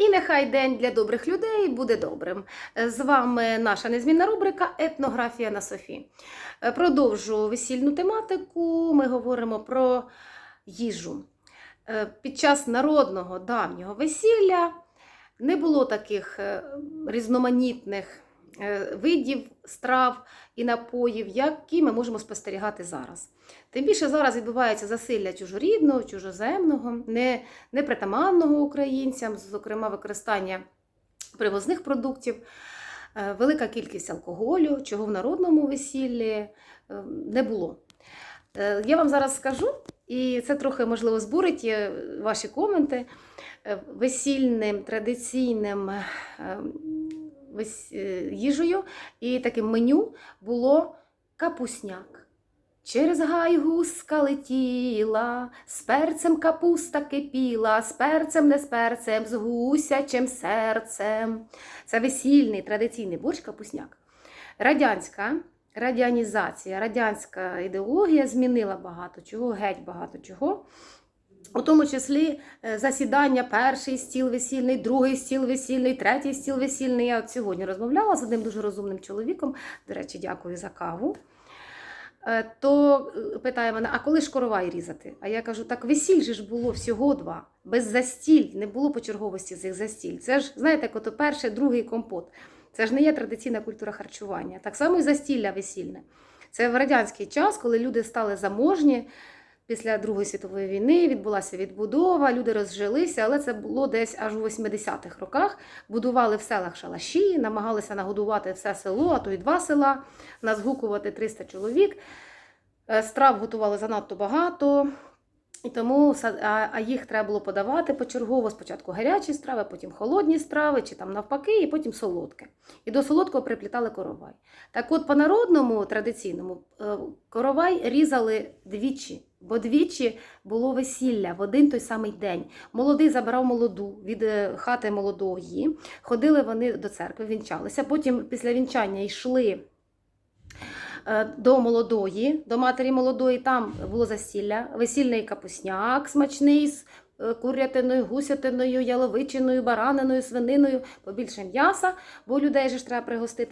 І нехай день для добрих людей буде добрим. З вами наша незмінна рубрика Етнографія на Софі. Е, Продовжу весільну тематику. Ми говоримо про їжу. Е, Під час народного давнього весілля не було таких е, різноманітних е, видів страв і напоїв, які ми можемо спостерігати зараз. Тим більше зараз відбувається засилля чужорідного, чужоземного, не, непритаманного українцям, зокрема використання привозних продуктів, е, велика кількість алкоголю, чого в народному весіллі е, не було. Е, Я вам зараз скажу, і це трохи можливо збурить е, ваші коменти. Е, Весільним традиційним е, е, їжею і таким меню було капусняк. Через гай гуска летіла, з перцем капуста кипіла, з перцем не з перцем, з гусячим серцем. Це весільний традиційний борщ капусняк. Радянська радіанізація, радянська ідеологія змінила багато чого, геть багато чого. У тому числі е, засідання, перший стіл весільний, другий стіл весільний, третій стіл весільний. Я от сьогодні розмовляла з одним дуже розумним чоловіком. До речі, дякую за каву. Е, То е, питає мене, а коли ж коровай різати? А я кажу, так весіль же ж було всього два, без застіль, не було почерговості цих застіль. Це ж, знаєте, як ото перший, другий компот. Це ж не є традиційна культура харчування. Так само і застілля весільне. Це в радянський час, коли люди стали заможні. Після Другої світової війни відбулася відбудова, люди розжилися, але це було десь аж у 80-х роках. Будували в селах шалаші, намагалися нагодувати все село, а то й два села, назгукувати 300 чоловік. Е, Страв готували занадто багато, і тому а їх треба було подавати почергово. Спочатку гарячі страви, потім холодні страви, чи там навпаки, і потім солодке. І до солодкого приплітали коровай. Так от, по народному традиційному е, коровай різали двічі, бо двічі було весілля в один той самий день. Молодий забирав молоду від е, хати молодої, ходили вони до церкви, вінчалися. Потім після вінчання йшли. Е, До молодої, до матері молодої, там було засілля, весільний капусняк смачний з е, курятиною, гусятиною, яловичиною, бараниною, свининою, побільше м'яса, бо людей же ж треба пригостити.